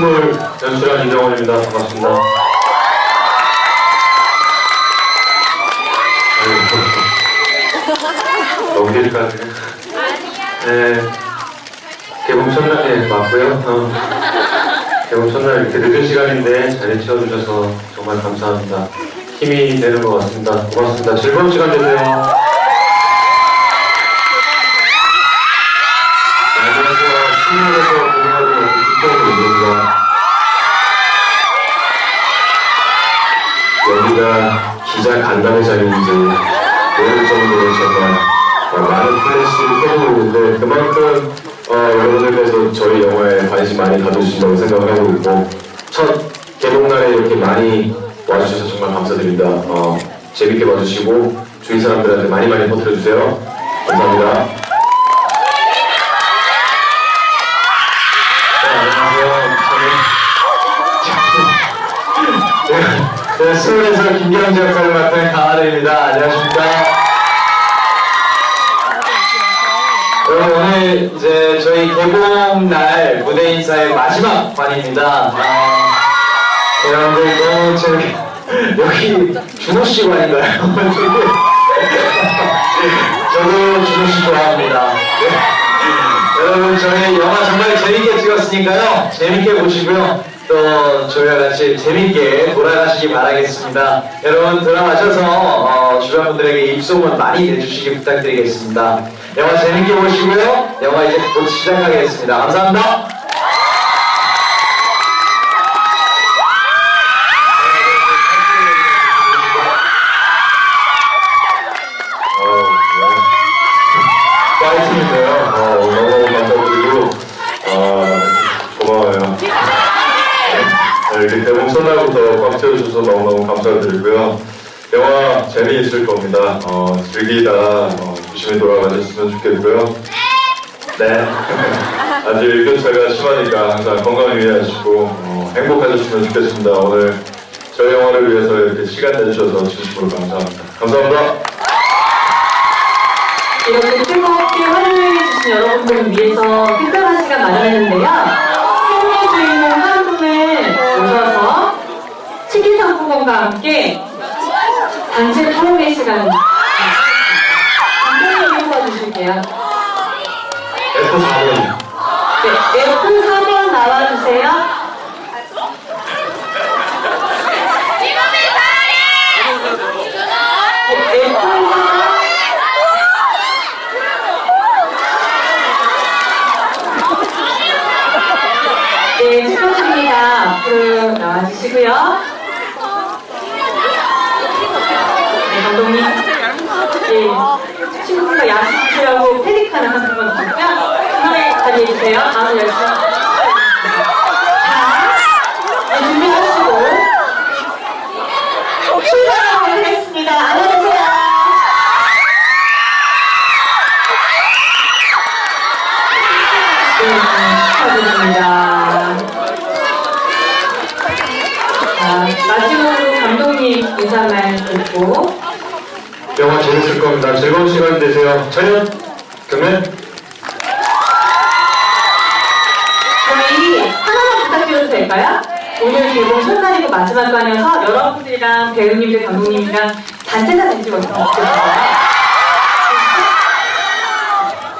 반갑습니다. 반갑습니다. 아이고, 너무 길까지. 네, 개봉 첫날에 맞고요. 어, 개봉 첫날 이렇게 늦은 시간인데 자리 채워주셔서 정말 감사합니다. 힘이 되는 것 같습니다. 고맙습니다. 즐거운 시간 되세요. 여기가 기자 간담회 자리인지 모를 정도로 정말 어, 많은 플래시를 켜고 있는데 그만큼 어, 여러분들께서 저희 영화에 관심 많이 가져주신다고 생각을 하고 있고 첫 개봉날에 이렇게 많이 와주셔서 정말 감사드립니다. 어, 재밌게 봐주시고 주위 사람들한테 많이 많이 퍼뜨려주세요. 감사합니다. 네, 안녕하세요. 저는 네, 수원에서 김경재 역할을 맡은 강하늘입니다. 안녕하십니까. 여러분 오늘 이제 저희 개봉날 무대 인사의 마지막 관입니다. 아, 여러분들 너무 재밌 여기 준호 씨 관인가요? 저도 준호 씨 좋아합니다. 네. 여러분 저희 영화 정말 재밌게 찍었으니까요. 재밌게 보시고요. 또 저희와 같이 재밌게 돌아가시기 바라겠습니다. 여러분 들어가셔서 어, 주변 분들에게 입소문 많이 내주시기 부탁드리겠습니다. 영화 재밌게 보시고요. 영화 이제 곧 시작하겠습니다. 감사합니다. 파이팅인데요. 어, 너무 감사드리고 어, 고마워요. 네, 이렇게 대본 첫날부터 꽉 채워주셔서 너무너무 감사드리고요. 영화 재미있을 겁니다. 어, 즐기다 어, 조심히 돌아가셨으면 좋겠고요. 네. 아직 일교차가 심하니까 항상 건강 유의하시고 어, 행복하셨으면 좋겠습니다. 오늘 저희 영화를 위해서 이렇게 시간 내주셔서 진심으로 감사합니다. 감사합니다. 이렇게 뜨겁게 환호해주신 여러분들을 위해서 특별한 시간 마련했는데요. 행운의 주인공 한 분을 모셔서 상품권과 함께 단체 토론회 시간 간단히 읽어주실게요. F4번. 네, F 4번 나와주세요. 네, F 4번. 네, 축하드립니다. 앞으로 나와주시고요. 네, 감독님. 네, 친구가 야식하라고 펠리칸을 하는 건 좋고요. 그다음에 자리해주세요. 다음 열심 자, 네, 준비하시고. 출발하도록 하겠습니다. 안녕하세요. 네, 축하드립니다. 자, 마지막으로 감독님 인사말 듣고 영화 재밌을 겁니다. 즐거운 시간 되세요. 천연, 금연, 저희 하나만 부탁드려도 될까요? 오늘 개봉 첫날이고 마지막 관이어서 여러분들이랑 배우님들, 감독님이랑 단체 사진 찍었으면 좋겠어요.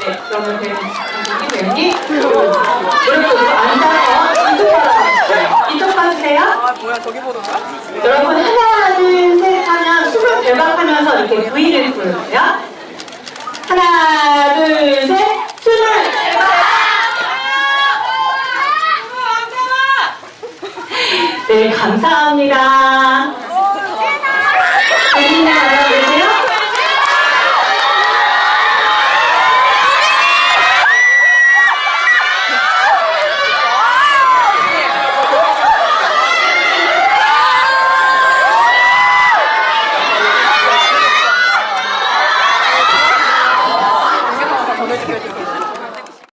네, 그러면 배우님, 감독님, 배우님 이렇게 앉아서 이쪽 봐주세요. 이쪽 봐주세요. 아 뭐야 저기 보던가? 여러분 하나, 둘, 셋 네, 감사합니다.